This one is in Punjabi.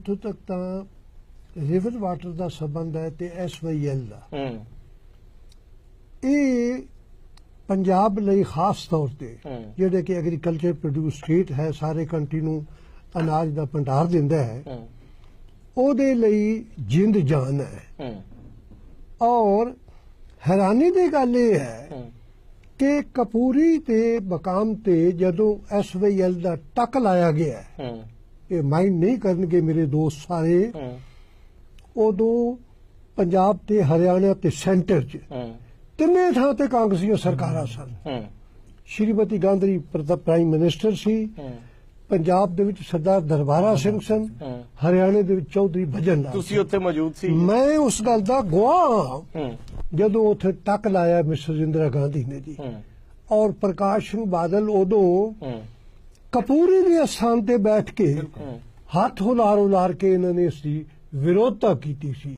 ਜਿੱਥੋਂ ਤੱਕ ਤਾਂ ਰਿਵਰ ਵਾਟਰ ਦਾ ਸੰਬੰਧ ਹੈ ਤੇ ਐਸਵਾਈਐਲ ਦਾ। ਹੂੰ। ਇਹ ਪੰਜਾਬ ਲਈ ਖਾਸ ਤੌਰ ਤੇ ਜਿਹੜੇ ਕਿ ਐਗਰੀਕਲਚਰ ਪ੍ਰੋਡਿਊਸ ਸਟੇਟ ਹੈ ਸਾਰੇ ਕੰਟਰੀ ਨੂੰ ਅਨਾਜ ਦਾ ਭੰਡਾਰ ਦਿੰਦਾ ਹੈ। ਉਹਦੇ ਲਈ ਜਿੰਦ ਜਾਨ ਹੈ। ਔਰ ਹੈਰਾਨੀ ਦੀ ਗੱਲ ਇਹ ਹੈ ਕਿ ਕਪੂਰੀ ਤੇ ਮਕਾਮ ਤੇ ਜਦੋਂ ਐਸਵਾਈਐਲ ਦਾ ਟੱਕ ਲਾਇਆ ਗਿਆ ਇਹ ਮਾਈਂਡ ਨਹੀਂ ਕਰਨਗੇ ਮੇਰੇ ਦੋਸਤ ਸਾਰੇ। ਉਦੋਂ ਪੰਜਾਬ ਤੇ ਹਰਿਆਣਾ ਤੇ ਸੈਂਟਰ 'ਚ ਤਿੰਨੇ ਥਾਂ ਤੇ ਕਾਂਗਰਸੀਆਂ ਸਰਕਾਰਾਂ ਸਨ। ਸ਼੍ਰੀਮਤੀ ਗਾਂਧੀ ਪ੍ਰਾਈਮ ਮਿਨਿਸਟਰ ਸੀ। ਪੰਜਾਬ ਦੇ ਵਿੱਚ ਸਰਦਾਰ ਦਰਬਾਰਾ ਸਿੰਘ ਸਨ। ਹਰਿਆਣੇ ਦੇ ਵਿੱਚ ਚੌਧਰੀ ਭਜਨ ਲਾਲ ਤੁਸੀਂ ਉੱਥੇ ਮੌਜੂਦ ਸੀ। ਮੈਂ ਉਸ ਗੱਲ ਦਾ ਗਵਾਹ ਜਦੋਂ ਉੱਥੇ ਟੱਕ ਲਾਇਆ ਮਿਸਟਰ ਇੰਦਰਾ ਗਾਂਧੀ ਨੇ ਜੀ। ਔਰ ਪ੍ਰਕਾਸ਼ ਸਿੰਘ ਬਾਦਲ ਉਦੋਂ ਕਪੂਰੀ ਦੇ ਸਥਾਨ ਤੇ ਬੈਠ ਕੇ ਹੱਥ ਹੁਲਾਰ ਹੁਲਾਰ ਕੇ ਇਹਨਾਂ ਨੇ ਇਸ ਦੀ ਵਿਰੋਧਤਾ ਕੀਤੀ ਸੀ।